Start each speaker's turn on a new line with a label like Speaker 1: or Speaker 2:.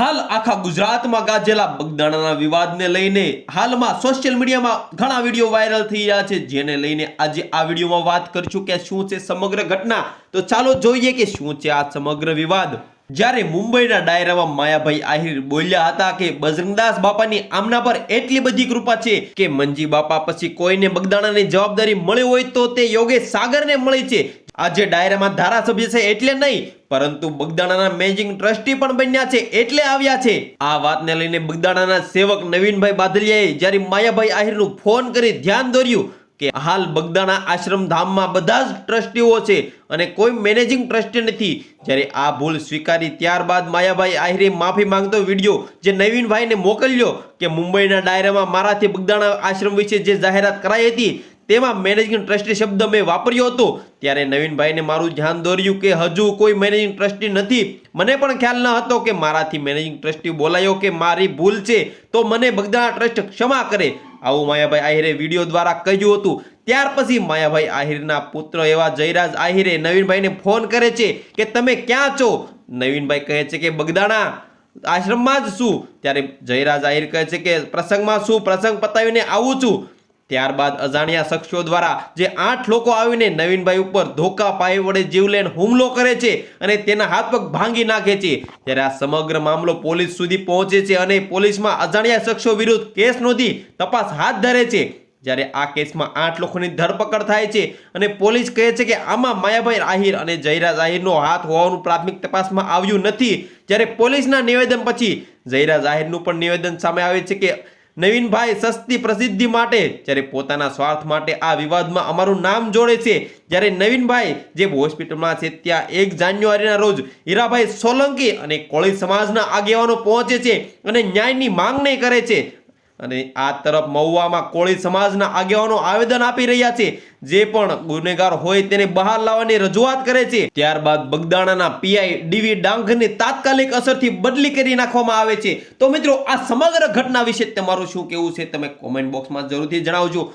Speaker 1: હાલ આખા ગુજરાતમાં ગાજેલા બગદાણાના વિવાદને લઈને હાલમાં સોશિયલ મીડિયામાં ઘણા વીડિયો વાયરલ થઈ રહ્યા છે, જેને લઈને આજે આ વિડીયોમાં વાત કરીશું કે શું છે સમગ્ર ઘટના? તો ચાલો જોઈએ કે શું છે આ સમગ્ર વિવાદ. જ્યારે મુંબઈના ડાયરામાં માયાભાઈ આહિર બોલ્યા હતા કે બજરંગદાસ બાપાની આમના પર એટલી બધી કૃપા છે કે મંજી બાપા પછી કોઈને બગદાણાની જવાબદારી મળી હોય તો તે યોગેશ સાગરને મળી છે. આજે ડાયરામાં ધારાસભ્ય છે એટલે નહીં પરંતુ બગદાણાના મેનેજિંગ ટ્રસ્ટી પણ બન્યા છે, એટલે આવ્યા છે. આ વાતને લઈને બગદાણાના સેવક નવીનભાઈ બાદલિયાએ જ્યારે માયાભાઈ આહિરનું ફોન કરી ધ્યાન દોર્યું કે હાલ બગદાણા આશ્રમ ધામમાં બધા જ ટ્રસ્ટીઓ છે અને કોઈ મેનેજિંગ ટ્રસ્ટી નથી, જ્યારે આ ભૂલ સ્વીકારી ત્યારબાદ માયાભાઈ આહિરે માફી માંગતો વીડિયો જે નવીનભાઈને મોકલ્યો કે મુંબઈના ડાયરામાં મારાથી બગદાણા આશ્રમ વિશે જે જાહેરાત કરાઈ હતી તેમાં મેનેજિંગ ટ્રસ્ટી શબ્દ મેં વાપર્યો હતો. ત્યારે નવીનભાઈને મારું ધ્યાન દોર્યું કે હજુ કોઈ મેનેજિંગ ટ્રસ્ટી નથી. મને પણ ખ્યાલ ન હતો કે મારાથી મેનેજિંગ ટ્રસ્ટી બોલાયો કે મારી ભૂલ છે. તો મને બગદાણા ટ્રસ્ટ ક્ષમા કરે. આવું માયાભાઈ આહિરે વીડિયો દ્વારા કહ્યું હતું. ત્યાર પછી માયાભાઈ આહિરના પુત્ર એવા જયરાજ આહિરે નવીનભાઈને ફોન કરે છે કે તમે ક્યાં છો? નવીનભાઈ કહે છે કે બગદાણા આશ્રમમાં જ છું. ત્યારે જયરાજ આહિર કહે છે કે પ્રસંગમાં શું? પ્રસંગ પતાવીને આવું છું. ત્યારબાદ અજાણ્યા શખ્સો દ્વારા જે આઠ લોકો આવીને નવીનભાઈ ઉપર ધોકા પાય વડે જીવલેણ હુમલો કરે છે અને તેના હાથ પગ ભાંગી નાખે છે. ત્યારે આ સમગ્ર મામલો પોલીસ સુધી પહોંચે છે અને પોલીસમાં અજાણ્યા શખ્સો વિરુદ્ધ કેસ નોંધી તપાસ હાથ ધરે છે. જ્યારે આ કેસમાં આઠ લોકોની ધરપકડ થાય છે અને પોલીસ કહે છે કે આમાં માયાભાઈ આહિર અને જયરાજ આહિરનો હાથ હોવાનું પ્રાથમિક તપાસમાં આવ્યું નથી. જ્યારે પોલીસના નિવેદન પછી જયરાજ આહિરનું પણ નિવેદન સામે આવે છે કે નવીનભાઈ સસ્તી પ્રસિદ્ધિ માટે, જ્યારે પોતાના સ્વાર્થ માટે આ વિવાદમાં અમારું નામ જોડે છે, જ્યારે નવીનભાઈ જે હોસ્પિટલમાં છે ત્યાં એક જાન્યુઆરીના રોજ હીરાભાઈ સોલંકી અને કોળી સમાજના આગેવાનો પહોંચે છે અને ન્યાયની માંગણી કરે છે. અને આ તરફ મહુવામાં કોળી સમાજના આગેવાનો આવેદન આપી રહ્યા છે. જે પણ ગુનેગાર હોય તેને બહાર લાવવાની રજૂઆત કરે છે. ત્યારબાદ બગદાણાના પીઆઈ ડીવી ડાંગરની તાત્કાલિક અસરથી બદલી કરી નાખવામાં આવે છે. તો મિત્રો, આ સમગ્ર ઘટના વિશે તમારું શું કેવું છે? તમે કોમેન્ટ બોક્સમાં જરૂરથી જણાવજો.